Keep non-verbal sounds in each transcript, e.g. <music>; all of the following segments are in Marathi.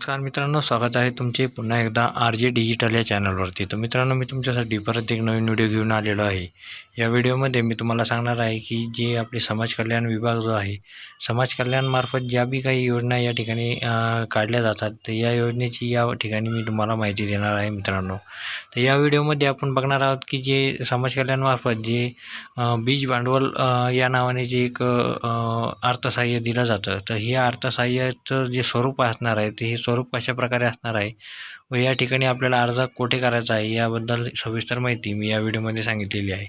नमस्कार मित्रांनो स्वागत आहे तुमचे पुन्हा एकदा आर जे डिजिटल या चॅनलवरती. तर मित्रांनो मी तुमच्यासाठी परत एक नवीन व्हिडिओ घेऊन आलेलो आहे. या व्हिडिओमध्ये मी तुम्हाला सांगणार आहे की जे आपले समाज कल्याण विभाग जो आहे समाज कल्याणमार्फत ज्या बी काही योजना या ठिकाणी काढल्या जातात तर या योजनेची या ठिकाणी मी तुम्हाला माहिती देणार आहे मित्रांनो. तर या व्हिडिओमध्ये आपण बघणार आहोत की जे समाज कल्याणमार्फत जे बीज भांडवल या नावाने जे एक अर्थसहाय्य दिलं जातं. तर हे अर्थसहाय्याचं जे स्वरूप असणार आहे ते हे स्वरूप कशा प्रकारे असणार आहे? व या ठिकाणी आपल्याला अर्ज कोठे करायचा आहे? याबद्दल सविस्तर माहिती मी या व्हिडिओमध्ये सांगितलेली आहे.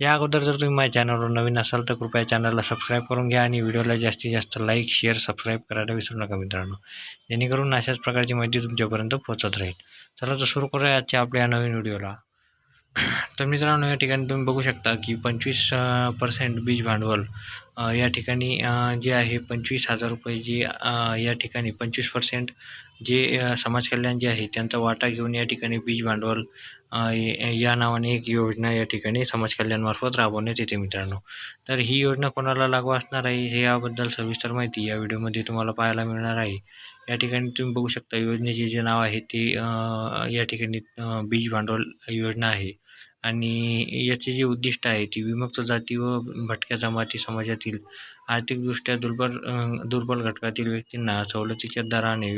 या अगोदर जर तुम्ही माझ्या चॅनलवर नवीन असाल तर कृपया चॅनलला सबस्क्राईब करून घ्या आणि व्हिडिओला जास्तीत जास्त लाईक शेअर सबस्क्राईब करायला विसरू नका मित्रांनो. जेणेकरून अशाच प्रकारची माहिती तुमच्यापर्यंत पोहोचत राहील. चला तर सुरू करूया आजच्या आपल्या नवीन व्हिडिओला. तर मित्रांनो या ठिकाणी तुम्ही बघू शकता की पंचवीस पर्सेंट बीज भांडवल या ठिकाणी जे आहे पंचवीस हजार रुपये जे या ठिकाणी पंचवीस पर्सेंट जे समाज कल्याण जे आहे त्यांचा वाटा घेऊन या ठिकाणी बीज भांडवल या नावाने एक योजना या ठिकाणी समाज कल्याणमार्फत राबवण्यात येते मित्रांनो. तर ही योजना कोणाला लागू असणार आहे हे याबद्दल सविस्तर माहिती या व्हिडिओमध्ये तुम्हाला पाहायला मिळणार आहे. या ठिकाणी तुम्ही बघू शकता योजनेचे जे नाव आहे ते या ठिकाणी बीज भांडवल योजना आहे. आणि याचे जे उद्दिष्ट आहे ती विमुक्त जाती व भटक्या जमाती समाजातील आर्थिकदृष्ट्या दुर्बल दुर्बल घटकातील व्यक्तींना सवलतीच्या दराने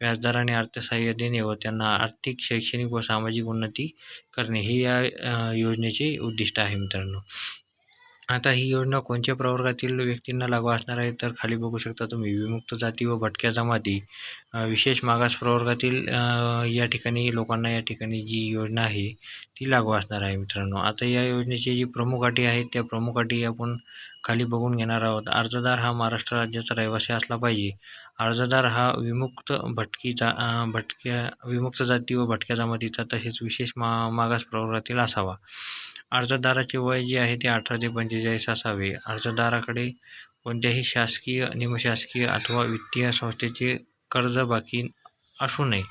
व्याजदराने अर्थसहाय्य देणे व त्यांना आर्थिक शैक्षणिक व सामाजिक उन्नती करणे हे या योजनेचे उद्दिष्ट आहे मित्रांनो. आता ही योजना कोणत्या प्रवर्गातील व्यक्तींना लागू असणार आहे तर खाली बघू शकता तुम्ही. विमुक्त जाती व भटक्या जमाती. विशेष मागास प्रवर्गातील या ठिकाणी लोकांना या ठिकाणी जी योजना आहे ती लागू असणार आहे मित्रांनो. आता या योजनेची जी प्रमुख अटी आहेत त्या प्रमुख अटी आपण खाली बघून घेणार आहोत. अर्जदार हा महाराष्ट्र राज्याचा रहिवासी असला पाहिजे. अर्जदार हा विमुक्त भटकीचा भटक्या विमुक्त जाती व भटक्या जमातीचा तसेच विशेष मा मागास प्रवर्गातील असावा. अर्जदाराचे वय जे आहे ते अठरा ते पंचेचाळीस असावे. अर्जदाराकडे कोणत्याही शासकीय निमशासकीय अथवा वित्तीय संस्थेचे कर्ज बाकी असू नये.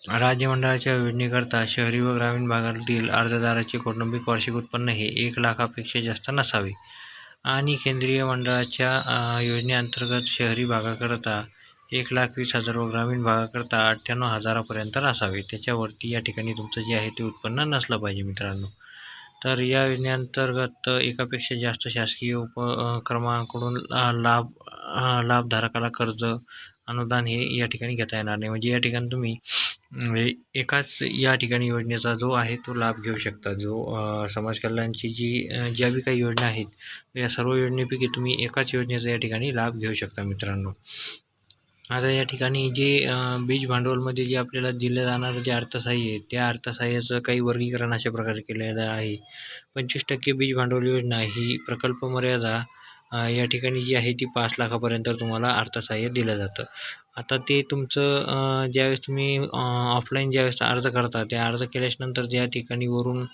राज्यमंडळाच्या योजनेकरता शहरी व ग्रामीण भागातील अर्जदाराचे कौटुंबिक वार्षिक उत्पन्न हे एक लाखापेक्षा जास्त नसावे. आणि केंद्रीय मंडळाच्या योजनेअंतर्गत शहरी भागाकरता एक लाख वीस हजार व ग्रामीण भागाकरता अठ्ठ्याण्णव हजारापर्यंत असावे त्याच्यावरती या ठिकाणी तुमचं जे आहे ते उत्पन्न नसलं पाहिजे मित्रांनो. तर या योजनेअंतर्गत एकापेक्षा जास्त शासकीय उपक्रमांकडून लाभ लाभधारकाला कर्ज अनुदान हे या ठिकाणी घेता येणार नाही. म्हणजे या ठिकाणी तुम्ही म्हणजे एकाच या ठिकाणी योजनेचा जो आहे तो लाभ घेऊ शकता. जो समाज कल्याणची जी ज्या बी काही योजना आहेत या सर्व योजनेपैकी तुम्ही एकाच योजनेचा या ठिकाणी लाभ घेऊ शकता मित्रांनो. आता या ठिकाणी जे बीज भांडवलमध्ये जे आपल्याला दिलं जाणारं जे अर्थसहाय्य आहे त्या अर्थसहाय्याचं काही वर्गीकरण अशा प्रकारे केलेलं आहे. पंचवीस टक्के बीज भांडवल योजना ही प्रकल्प मर्यादा या ठिकाणी जी आहे ती पाच लाखापर्यंत तुम्हाला अर्थसहाय्य दिलं जातं. आता ते तुमचं ज्यावेळेस तुम्ही ऑफलाईन ज्यावेळेस अर्ज करता त्या अर्ज केल्याच्यानंतर ज्या ठिकाणी वरून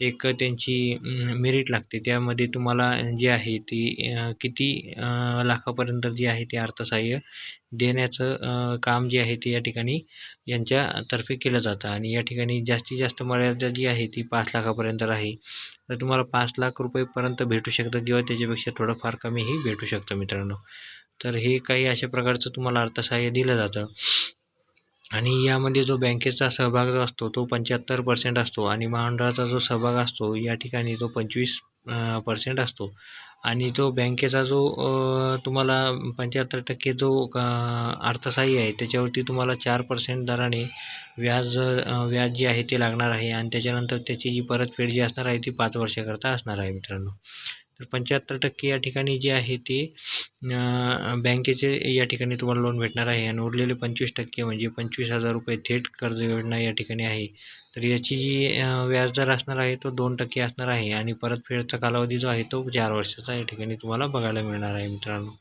एक त्यांची मेरिट लागते त्यामध्ये तुम्हाला जे आहे ती किती लाखापर्यंत जे आहे ते अर्थसहाय्य देण्याचं काम जे आहे ते या ठिकाणी यांच्यातर्फे केलं जातं. आणि या ठिकाणी जास्तीत जास्त मर्यादा जी आहे ती पाच लाखापर्यंत आहे तर तुम्हाला पाच लाख रुपयेपर्यंत भेटू शकतं किंवा त्याच्यापेक्षा थोडंफार कमीही भेटू शकतं मित्रांनो. तर हे काही अशा प्रकारचं तुम्हाला अर्थसहाय्य दिलं जातं. आणि यामध्ये जो बँकेचा सहभाग जो असतो तो पंच्याहत्तर पर्सेंट असतो आणि महामंडळाचा जो सहभाग असतो या ठिकाणी तो पंचवीस पर्सेंट असतो. आणि तो बँकेचा जो तुम्हाला पंच्याहत्तर टक्के जो अर्थसहाय्य आहे त्याच्यावरती तुम्हाला चार पर्सेंट दराने व्याज व्याज जे आहे ते लागणार आहे. आणि त्याच्यानंतर त्याची जी परतफेड जी असणार आहे ती पाच वर्षाकरता असणार आहे मित्रांनो. तर पंच्याहत्तर टक्के या ठिकाणी जे आहे ते बँकेचे या ठिकाणी तुम्हाला लोन भेटणार आहे. आणि उरलेले पंचवीस टक्के म्हणजे पंचवीस हजार रुपये थेट कर्ज योजना या ठिकाणी आहे. तर याची जी व्याजदर असणार आहे तो दोन टक्के असणार आहे. आणि परतफेडचा कालावधी जो आहे तो चार वर्षाचा या ठिकाणी तुम्हाला बघायला मिळणार आहे मित्रांनो.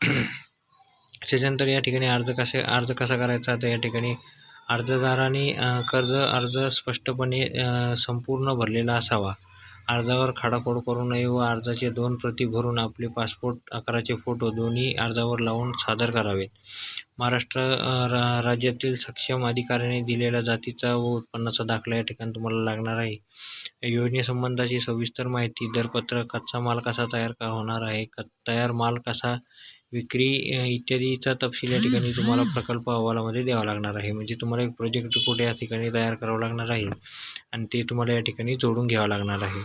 <clears throat> त्याच्यानंतर या ठिकाणी अर्ज कसे अर्ज कसा करायचा तर या ठिकाणी अर्जदाराने कर्ज अर्ज स्पष्टपणे संपूर्ण भरलेला असावा. अर्जावर खाडाखोड करू नये व अर्जाचे दोन प्रती भरून आपले पासपोर्ट आकाराचे फोटो दोन्ही अर्जावर लावून सादर करावेत. महाराष्ट्र रा राज्यातील सक्षम अधिकाऱ्याने दिलेल्या जातीचा व उत्पन्नाचा दाखला या ठिकाणी तुम्हाला लागणार आहे. योजनेसंबंधाची सविस्तर माहिती दरपत्रक कच्चा माल कसा तयार का होणार आहे? क तयार माल कसा विक्री इत्यादीचा तपशील या ठिकाणी तुम्हाला प्रकल्प अहवालामध्ये द्यावा लागणार आहे. म्हणजे तुम्हाला एक प्रोजेक्ट रिपोर्ट या ठिकाणी तयार करावं लागणार आहे. आणि ते तुम्हाला या ठिकाणी जोडून घ्यावं लागणार आहे.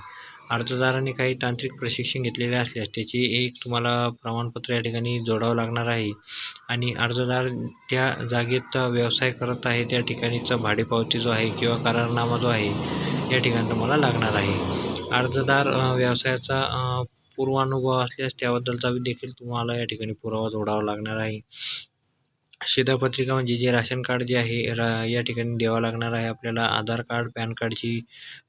अर्जदाराने काही तांत्रिक प्रशिक्षण घेतलेले असल्यास त्याचे एक तुम्हाला प्रमाणपत्र या ठिकाणी जोडावं लागणार आहे. आणि अर्जदार त्या जागेत व्यवसाय करत आहे त्या ठिकाणीचा भाडेपावती जो आहे किंवा करारनामा जो आहे या ठिकाणी तुम्हाला लागणार आहे. अर्जदार व्यवसायाचा पूर्वानुभव असल्यास त्याबद्दलचा देखील तुम्हाला या ठिकाणी पुरावा जोडावा लागणार आहे. शिधापत्रिका म्हणजे जे राशन कार्ड जे आहे रा या ठिकाणी द्यावं लागणार आहे. आपल्याला आधार कार्ड पॅन कार्डची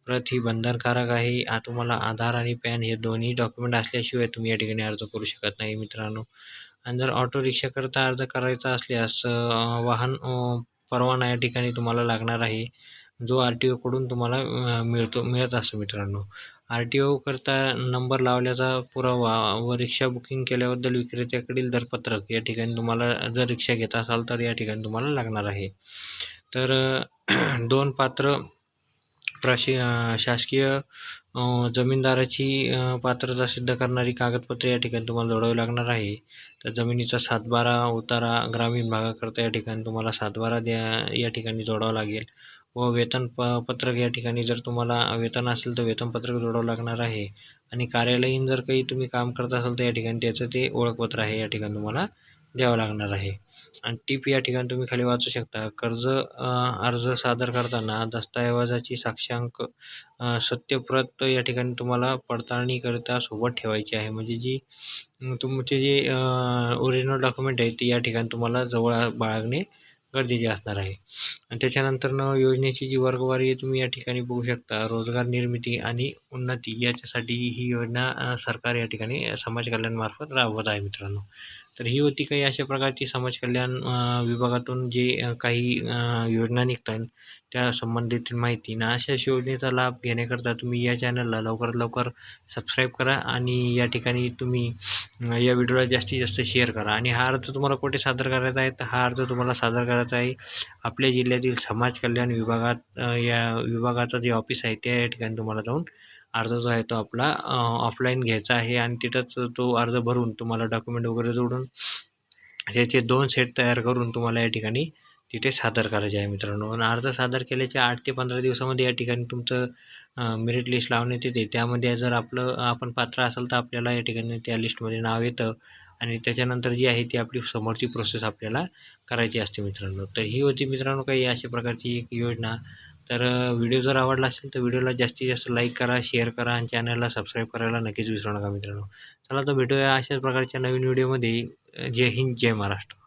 प्रत ही बंधनकारक आहे तुम्हाला आधार आणि पॅन हे दोन्ही डॉक्युमेंट असल्याशिवाय तुम्ही या ठिकाणी अर्ज करू शकत नाही मित्रांनो. आणि जर ऑटो रिक्षाकरता अर्ज करायचा असल्यास वाहन परवाना या ठिकाणी तुम्हाला लागणार आहे. जो आर टी ओकडून तुम्हाला मिळतो मिळत असतो मित्रांनो. आर टी ओकरता नंबर लावल्याचा पुरावा व रिक्षा बुकिंग केल्याबद्दल विक्रेत्याकडील दरपत्रक या ठिकाणी तुम्हाला जर रिक्षा घेत असाल तर या ठिकाणी तुम्हाला लागणार आहे. तर दोन पात्र प्रशि शासकीय जमीनदाराची पात्रता सिद्ध करणारी कागदपत्रे या ठिकाणी तुम्हाला जोडावी लागणार आहे. तर जमिनीचा सातबारा उतारा ग्रामीण भागाकरता या ठिकाणी तुम्हाला सातबारा द्या या ठिकाणी जोडावं लागेल. व वेतन प पत्रक या ठिकाणी जर तुम्हाला वेतन असेल तर वेतनपत्रक जोडावं लागणार आहे. आणि कार्यालयीन जर काही तुम्ही काम करत असाल तर या ठिकाणी त्याचं ते ओळखपत्र आहे या ठिकाणी तुम्हाला द्यावं लागणार आहे. आणि टीप या ठिकाणी तुम्ही खाली वाचू शकता. कर्ज अर्ज सादर करताना दस्तऐवजाची साक्षांक सत्यप्रत या ठिकाणी तुम्हाला पडताळणीकरिता सोबत ठेवायची आहे. म्हणजे जी तुमचे जे ओरिजिनल डॉक्युमेंट आहे ती या ठिकाणी तुम्हाला जवळ बाळगणे गरजेचे असणार आहे. आणि त्याच्यानंतरनं योजनेची जी वर्गवारी आहे तुम्ही या ठिकाणी बघू शकता. रोजगार निर्मिती आणि उन्नती याच्यासाठी ही योजना सरकार या ठिकाणी समाज कल्याणमार्फत राबवत आहे मित्रांनो. तर ही होती काही अशा प्रकारची समाज कल्याण विभागातून जे काही योजना निघतात त्या संबंधित माहिती. ना अशा योजनेचा लाभ घेण्याकरता तुम्ही या चॅनलला लवकरात लवकर सबस्क्राईब करा आणि या ठिकाणी तुम्ही या व्हिडिओला जास्तीत जास्त शेअर करा. आणि हा अर्ज तुम्हाला कुठे सादर करायचा आहे? तर हा अर्ज तुम्हाला सादर करायचा आहे आपल्या जिल्ह्यातील समाज कल्याण विभागात या विभागाचं जे ऑफिस आहे त्या ठिकाणी तुम्हाला जाऊन अर्ज जो आहे तो आपला ऑफलाईन घ्यायचा आहे आणि तिथंच तो अर्ज भरून तुम्हाला डॉक्युमेंट वगैरे जोडून त्याचे दोन सेट तयार करून तुम्हाला या ठिकाणी तिथे सादर करायचे आहे मित्रांनो. आणि अर्ज सादर केल्याच्या आठ ते पंधरा दिवसामध्ये या ठिकाणी तुमचं मेरिट लिस्ट लावण्यात येते. त्यामध्ये जर आपलं आपण पात्र असेल तर आपल्याला या ठिकाणी त्या लिस्टमध्ये नाव येतं आणि त्याच्यानंतर जी आहे ती आपली समोरची प्रोसेस आपल्याला करायची असते मित्रांनो. तर ही होती मित्रांनो काही अशा प्रकारची एक योजना. तर व्हिडिओ जर आवडला असेल तर व्हिडिओला जास्तीत जास्त लाईक करा शेअर करा आणि चॅनलला सबस्क्राईब करायला नक्कीच विसरू नका मित्रांनो. चला तर भेटूया अशाच प्रकारच्या नवीन व्हिडिओमध्ये. जय हिंद जय महाराष्ट्र.